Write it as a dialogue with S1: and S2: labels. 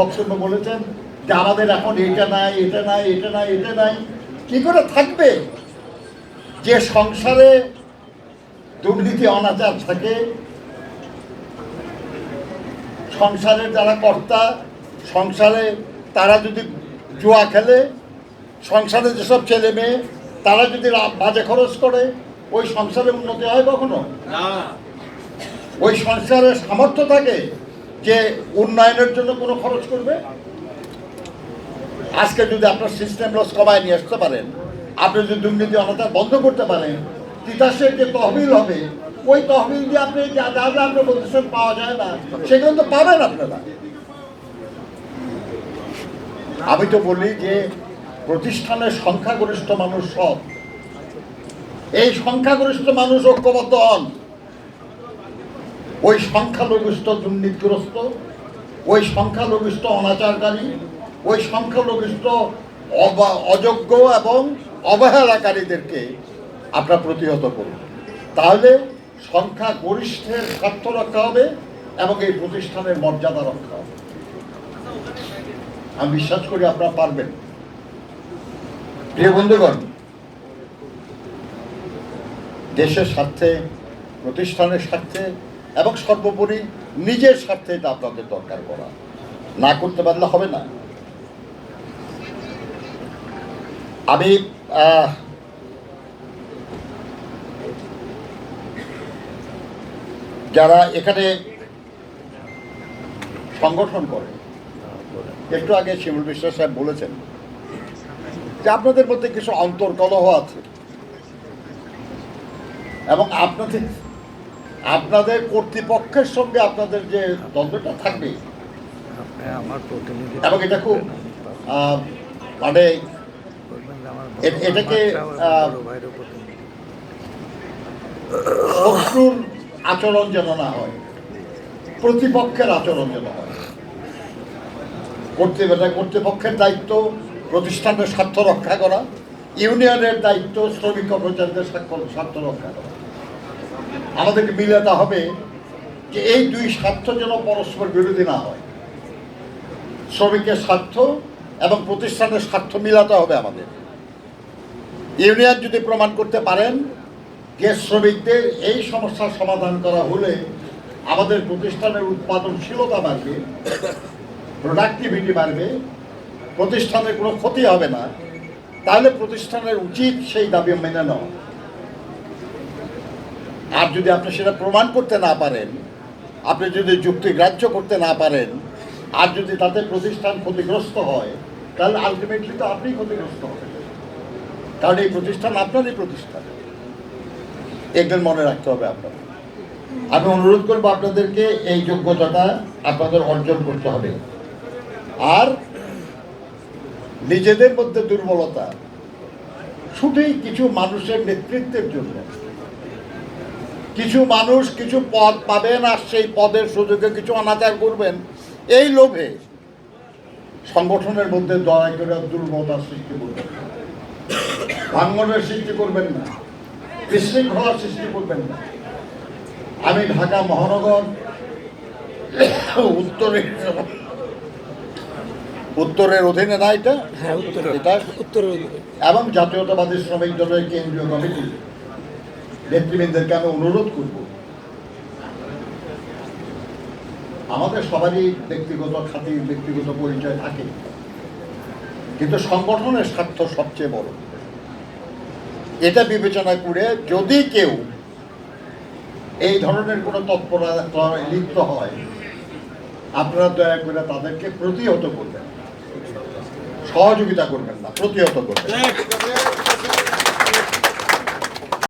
S1: বক্তব্য বলেছেন যে আমাদের এখন এটা নাই এটা নাই এটা নাই এটা নাই। কি করে থাকবে? যে সংসারে দুর্নীতি অনাচার থাকে সংসারের যারা কর্তা সংসারে তারা যদি জুয়া খেলে সংসারে যেসব ছেলে মেয়ে তারা যদি বাজে খরচ করে ওই সংসারে উন্নতি হয় কখনো? ওই সংসারের সামর্থ্য থাকে? যে উন্নয়নের জন্য কোনো খরচ করবে? আজকে যদি আপনার সিস্টেম লস কমায় নিয়ে আসতে পারেন, আপনি যদি দুর্নীতি অনাচার বন্ধ করতে পারেন, তিতাসের যে তহবিল হবে, ওই তহবিল দিয়ে আপনি যা যা যা প্রতিষ্ঠান পাওয়া যায় না, সেগুলো তো পাবেন আপনারা। আমি তো বলি যে প্রতিষ্ঠানের সংখ্যাগরিষ্ঠ মানুষ সব। এই সংখ্যাগরিষ্ঠ মানুষ ঐক্যবদ্ধ হন। ওই সংখ্যালঘিষ্ঠ দুর্নীতিগ্রস্ত, ওই সংখ্যালঘিষ্ঠ অনাচারকারী, ওই সংখ্যালঘিষ্ঠ অযোগ্য এবং অবহেলাকারীদেরকে আপনার প্রতিহত করুন। তাহলে সংখ্যা গরিষ্ঠের স্বার্থ রক্ষা হবে এবং এই প্রতিষ্ঠানের মর্যাদা রক্ষা হবে। আমি বিশ্বাস করি আপনারা পারবেন। প্রিয় বন্ধুগণ, দেশের স্বার্থে, প্রতিষ্ঠানের স্বার্থে এবং সর্বোপরি নিজের স্বার্থে এটা আপনাদের দরকার করা। না করতে পারলে হবে না। আমি যারা এখানে সংগঠন করে, একটু আগে শিমুল বিশ্বাস সাহেব বলেছেন যে আপনাদের মধ্যে কিছু অন্তর্কলহ আছে। এবং আপনাদের আপনাদের কর্তৃপক্ষের সঙ্গে আপনাদের যে দ্বন্দ্বটা থাকবে
S2: আমার প্রতিনিধি
S1: এবং এটা খুব মানে
S2: আমার
S1: এটাকে,
S2: আমার।
S1: শত্রুর আচরণ যেন না হয় প্রতিপক্ষের আচরণ যেন হয় কর্তৃপক্ষ কর্তৃপক্ষের দায়িত্ব প্রতিষ্ঠানের স্বার্থ রক্ষা করা ইউনিয়নের দায়িত্ব শ্রমিক কর্মচারীদের স্বার্থ রক্ষা করা আমাদেরকে মিলাতে হবে যে এই দুই স্বার্থ যেন পরস্পর বিরোধী না হয়। শ্রমিকের স্বার্থ এবং প্রতিষ্ঠানের স্বার্থ মিলাতে হবে আমাদের। ইউনিয়ন যদি প্রমাণ করতে পারেন যে শ্রমিকদের এই সমস্যার সমাধান করা হলে আমাদের প্রতিষ্ঠানের উৎপাদনশীলতা বাড়বে প্রোডাক্টিভিটি বাড়বে, প্রতিষ্ঠানের কোনো ক্ষতি হবে না, তাহলে প্রতিষ্ঠানের উচিত সেই দাবি মেনে নেওয়া। আর যদি আপনি সেটা প্রমাণ করতে না পারেন, আপনি যদি যুক্তি গ্রাহ্য করতে না পারেন, আর যদি তাতে প্রতিষ্ঠান ক্ষতিগ্রস্ত হয়, তাহলে আলটিমেটলি তো আপনি ক্ষতিগ্রস্ত হবেন। কারণ এই প্রতিষ্ঠান আপনারই প্রতিষ্ঠান। এগুলো মনে রাখতে হবে আপনাদের। আমি অনুরোধ করব আপনাদেরকে এই যোগ্যতাটা আপনাদের অর্জন করতে হবে। আর নিজেদের মধ্যে দুর্বলতা, শুধুই কিছু মানুষের নেতৃত্বের জন্য। কিছু মানুষ কিছু পদ পাবেন আর সেই পদের সুযোগে কিছু অনাচার করবেন। এই লোভে সংগঠনের মধ্যে দয়া করে দুর্বলতার সৃষ্টি করবেন। ভাঙ্গনের সৃষ্টি করবেন না। বিশৃঙ্খলার সৃষ্টি করবেন না। আমি ঢাকা মহানগর উত্তরে উত্তরের অধীনে না এটা?
S2: হ্যাঁ
S1: এটা?
S2: উত্তরে
S1: এবং জাতীয়তাবাদী শ্রমিক দলের কেন্দ্রীয় কমিটি। নেতৃবৃন্দদেরকে আমি অনুরোধ করব? আমাদের সবারই ব্যক্তিগত খাতির ব্যক্তিগত পরিচয় থাকে। কিন্তু সংগঠনের স্বার্থ সবচেয়ে বড়। এটা বিবেচনা করে যদি কেউ এই ধরনের কোনো তৎপরতা লিপ্ত হয়, আপনারা দয়া করে তাদেরকে প্রতিহত করবেন সহযোগিতা করবেন না, প্রতিহত করবেন